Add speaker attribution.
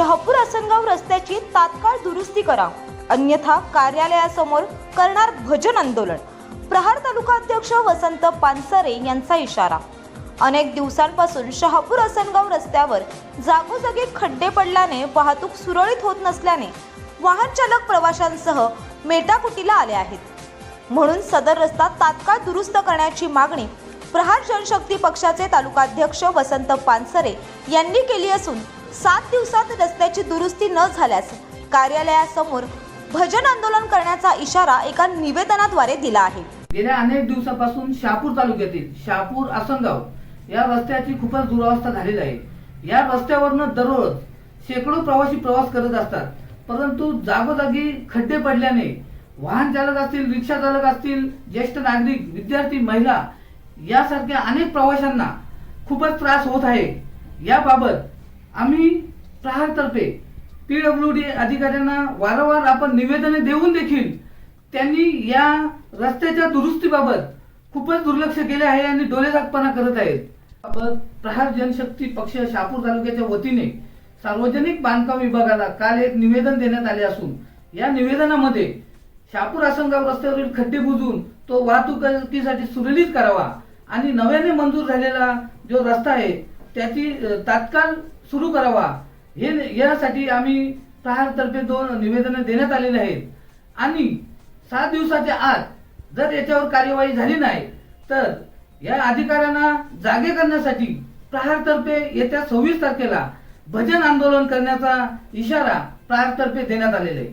Speaker 1: शहापूर आसनगाव रस्त्याची तात्काळ दुरुस्ती करा. अन्यथा कार्यालयासमोर करणार भजन आंदोलन. प्रहार तालुका अध्यक्ष वसंत पानसरे यांचा इशारा. अनेक दिवसांपासून शहापूर आसनगाव रस्त्यावर जागोजागी खड्डे पडल्याने वाहतूक सुरळीत होत नसल्याने वाहन चालक प्रवाशांसह मेटाकुटीला आले आहेत. म्हणून सदर रस्ता तात्काळ दुरुस्त करण्याची मागणी प्रहार जनशक्ती पक्षाचे तालुकाध्यक्ष वसंत पानसरे यांनी केली असून सात दिवसात रस्त्याची दुरुस्ती न झाल्यास कार्यालयासमोर भजन आंदोलन करण्याचा इशारा एका निवेदनाद्वारे दिला आहे.
Speaker 2: गेल्या अनेक दिवसापासून शहापूर तालुक्यातील शहापूर आसनगाव या रस्त्याची खूपच दुरावस्था झालेली आहे. या रस्त्यावरनं दररोज शेकडो प्रवासी प्रवास करत असतात. परंतु जागोजागी खड्डे पडल्याने वाहन चालक असतील रिक्षा चालक असतील ज्येष्ठ नागरिक विद्यार्थी महिला यासारख्या अनेक प्रवाशांना खूपच त्रास होत आहे. याबाबत आम्ही प्रहारतर्फे पीडब्ल्यू डी अधिकाऱ्यांना वारंवार आपण निवेदने देऊन देखील त्यांनी या रस्त्याच्या दुरुस्तीबाबत खूपच दुर्लक्ष केले आहे आणि डोळेझाकपणा करत आहेत. बाबत प्रहार जनशक्ती पक्ष शहापूर तालुक्याच्या वतीने सार्वजनिक बांधकाम विभागाला काल एक निवेदन देण्यात आले असून या निवेदनामध्ये शहापूर आसनगाव रस्त्यावरील खड्डे बुजून तो वाहतुकीसाठी सुरळीत करावा आणि नव्याने मंजूर झालेला जो रस्ता आहे त्याची तात्काळ सुरू करावा. हे यासाठी आम्ही प्रहारतर्फे दोन निवेदनं देण्यात आलेले आहेत. आणि सात दिवसाच्या आत जर याच्यावर कार्यवाही झाली नाही तर या अधिकाऱ्यांना जागे करण्यासाठी प्रहारतर्फे येत्या सव्वीस तारखेला भजन आंदोलन करण्याचा इशारा प्रहारतर्फे देण्यात आलेला आहे.